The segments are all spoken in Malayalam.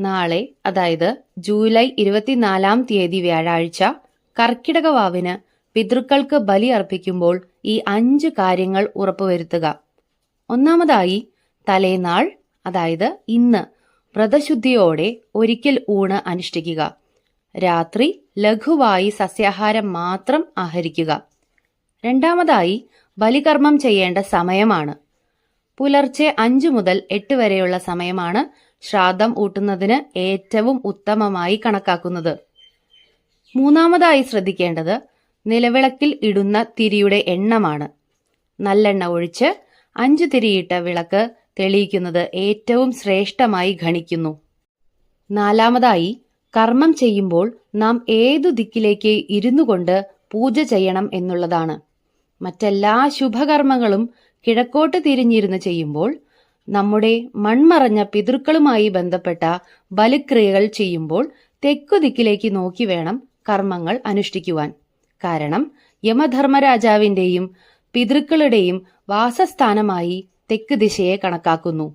നാളെ അതായത് ജൂലൈ ഇരുപത്തിനാലാം തീയതി വ്യാഴാഴ്ച കർക്കിടക വാവിന് പിതൃക്കൾക്ക് ബലി അർപ്പിക്കുമ്പോൾ ഈ അഞ്ച് കാര്യങ്ങൾ ഉറപ്പുവരുത്തുക. ഒന്നാമതായി തലേനാൾ അതായത് ഇന്ന് വ്രതശുദ്ധിയോടെ ഒരിക്കൽ ഊണ് അനുഷ്ഠിക്കുക. രാത്രി ലഘുവായി സസ്യാഹാരം മാത്രം ആഹരിക്കുക. രണ്ടാമതായി ബലികർമ്മം ചെയ്യേണ്ട സമയമാണ്. പുലർച്ചെ അഞ്ചു മുതൽ എട്ട് വരെയുള്ള സമയമാണ് ശ്രാദ്ധം ഊട്ടുന്നതിന് ഏറ്റവും ഉത്തമമായി കണക്കാക്കുന്നത്. മൂന്നാമതായി ശ്രദ്ധിക്കേണ്ടത് നിലവിളക്കിൽ ഇടുന്ന തിരിയുടെ എണ്ണമാണ്. നല്ലെണ്ണ ഒഴിച്ച് അഞ്ചു തിരിയിട്ട വിളക്ക് തെളിയിക്കുന്നത് ഏറ്റവും ശ്രേഷ്ഠമായി ഗണിക്കുന്നു നാലാമതായി കർമ്മം ചെയ്യുമ്പോൾ നാം ഏതു ദിക്കിലേക്ക് ഇരുന്നു കൊണ്ട് പൂജ ചെയ്യണം എന്നുള്ളതാണ്. മറ്റെല്ലാ ശുഭകർമ്മങ്ങളും കിഴക്കോട്ട് തിരിഞ്ഞിരുന്ന് ചെയ്യുമ്പോൾ നമ്മുടെ മൺമറഞ്ഞ പിതൃക്കളുമായി ബന്ധപ്പെട്ട ബലിക്രിയകൾ ചെയ്യുമ്പോൾ തെക്കു ദിക്കിലേക്ക് നോക്കി വേണം കർമ്മങ്ങൾ അനുഷ്ഠിക്കുവാൻ. കാരണം യമധർമ്മരാജാവിന്റെയും പിതൃക്കളുടെയും വാസസ്ഥാനമായി തെക്ക് ദിശയെ കണക്കാക്കുന്നു.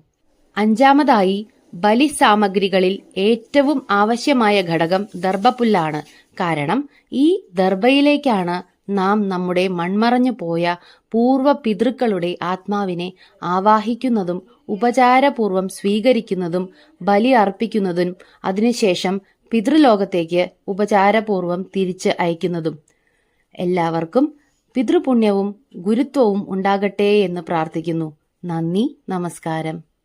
അഞ്ചാമതായി ബലി സാമഗ്രികളിൽ ഏറ്റവും ആവശ്യമായ ഘടകം ദർഭപ്പുല്ലാണ്. കാരണം ഈ ദർഭയിലേക്കാണ് നാം നമ്മുടെ മൺമറഞ്ഞു പോയ പൂർവ പിതൃക്കളുടെ ആത്മാവിനെ ആവാഹിക്കുന്നതും ഉപചാരപൂർവം സ്വീകരിക്കുന്നതും ബലി അർപ്പിക്കുന്നതും അതിനുശേഷം പിതൃലോകത്തേക്ക് ഉപചാരപൂർവം തിരിച്ച് അയക്കുന്നതും. എല്ലാവർക്കും പിതൃപുണ്യവും ഗുരുത്വവും ഉണ്ടാകട്ടെ എന്ന് പ്രാർത്ഥിക്കുന്നു. നന്ദി നമസ്കാരം.